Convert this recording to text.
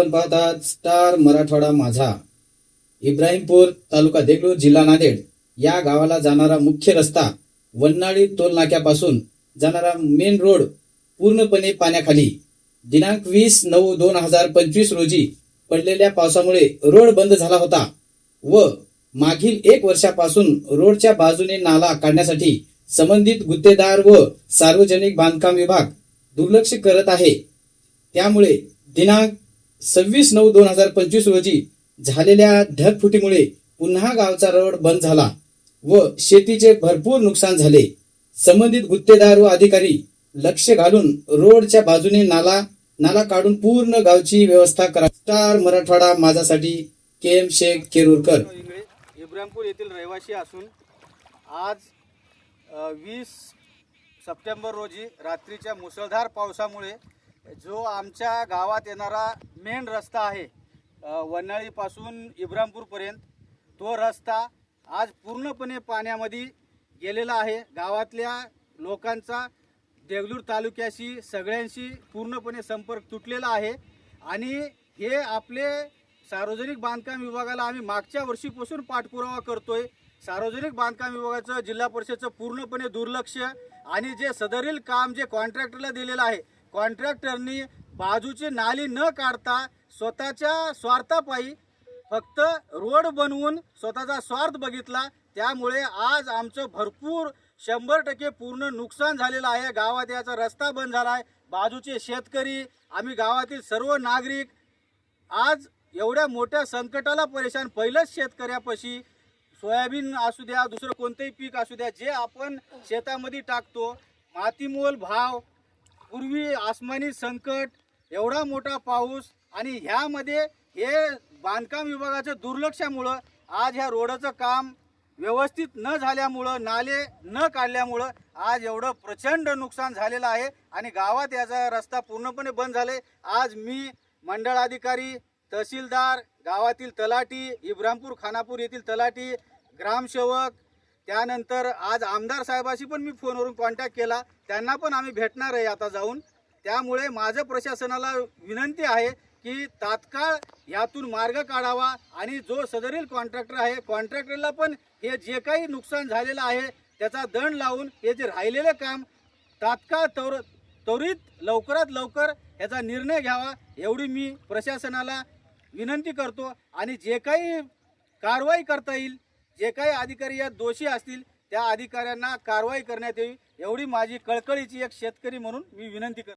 आपण पाहतात स्टार मराठवाडा माझा. इब्राहिमपूर तालुका देगलूर जिल्हा नांदेड. या गावाला जाणारा मुख्य रस्ता वन्नाळी टोल नाक्यापासून जाणारा मेन रोड पूर्णपणे पाण्याखाली. दिनांक वीस नऊ दोन हजार पंचवीस रोजी पडलेल्या पावसामुळे रोड बंद झाला होता व मागील एक वर्षापासून रोडच्या बाजूने नाला काढण्यासाठी संबंधित गुत्तेदार व सार्वजनिक बांधकाम विभाग दुर्लक्ष करत आहे. त्यामुळे दिनांक सव्वीस नऊ दोन हजार पंचवीस रोजी झालेल्या ढगफुटीमुळे पुन्हा गावचा रोड बंद झाला व शेतीचे भरपूर नुकसान झाले. संबंधित गुत्तेदार व अधिकारी लक्ष घालून रोडच्या बाजूने नाला नाला काढून पूर्ण गावची व्यवस्था करा. स्टार मराठवाडा माझ्यासाठी के एम शेख केरूरकर. इंगळे इब्राहिमपूर येथील रहिवासी असून आज वीस सप्टेंबर रोजी रात्रीच्या मुसळधार पावसामुळे जो आमच्या गावात येणारा मेन रस्ता आहे वनाळीपासून वन्हाळीपासून तो रस्ता आज पूर्णपणे पाण्यामध्ये गेलेला आहे. गावातल्या लोकांचा देगलूर तालुक्याशी सगळ्यांशी पूर्णपणे संपर्क तुटलेला आहे. आणि हे आपले सार्वजनिक बांधकाम विभागाला आम्ही मागच्या वर्षीपासून पाठपुरावा करतोय. सार्वजनिक बांधकाम विभागाचं जिल्हा परिषदचं पूर्णपणे दुर्लक्ष आणि जे सदरील काम जे कॉन्ट्रॅक्टरला दिलेलं आहे कॉन्ट्रॅक्टरनी बाजूची नाली न काढता स्वतःच्या स्वार्थापायी फक्त रोड बनवून स्वतःचा स्वार्थ बघितला. त्यामुळे आज आमचं भरपूर शंभर टक्के पूर्ण नुकसान झालेलं आहे. गावात याचा रस्ता बंद झाला आहे. बाजूचे शेतकरी आम्ही गावातील सर्व नागरिक आज एवढ्या मोठ्या संकटाला परेशान पहिलंच शेतकऱ्यापाशी. सोयाबीन असू द्या दुसरं कोणतंही पीक असू द्या जे आपण शेतामध्ये टाकतो मातीमोल भाव पूर्वी आसमानी संकट एवढा मोठा पाऊस आणि ह्यामध्ये हे बांधकाम विभागाचं दुर्लक्षामुळं आज ह्या रोडचं काम व्यवस्थित न झाल्यामुळं नाले न काढल्यामुळं आज एवढं प्रचंड नुकसान झालेलं आहे आणि गावात याचा रस्ता पूर्णपणे बंद झाले आज मी मंडळ अधिकारी तहसीलदार गावातील तलाठी इब्रामपूर खानापूर येथील तलाठी ग्रामसेवक त्यानंतर आज आमदार साहेबाशी पण मी फोनवरून कॉन्टॅक्ट केला. त्यांना पण आम्ही भेटणार आहे आता जाऊन. त्यामुळे माझं प्रशासनाला विनंती आहे की तात्काळ यातून मार्ग काढावा आणि जो सदरील कॉन्ट्रॅक्टर आहे कॉन्ट्रॅक्टरला पण हे जे काही नुकसान झालेलं आहे त्याचा दंड लावून हे जे राहिलेलं काम तात्काळ तवर त्वरित लवकरात लवकर याचा निर्णय घ्यावा एवढी मी प्रशासनाला विनंती करतो. आणि जे काही कारवाई करता येईल जे काही अधिकारी यात दोषी असतील त्या अधिकाऱ्यांना कारवाई करण्यात येईल एवढी माझी कळकळीची एक शेतकरी म्हणून मी विनंती करतो.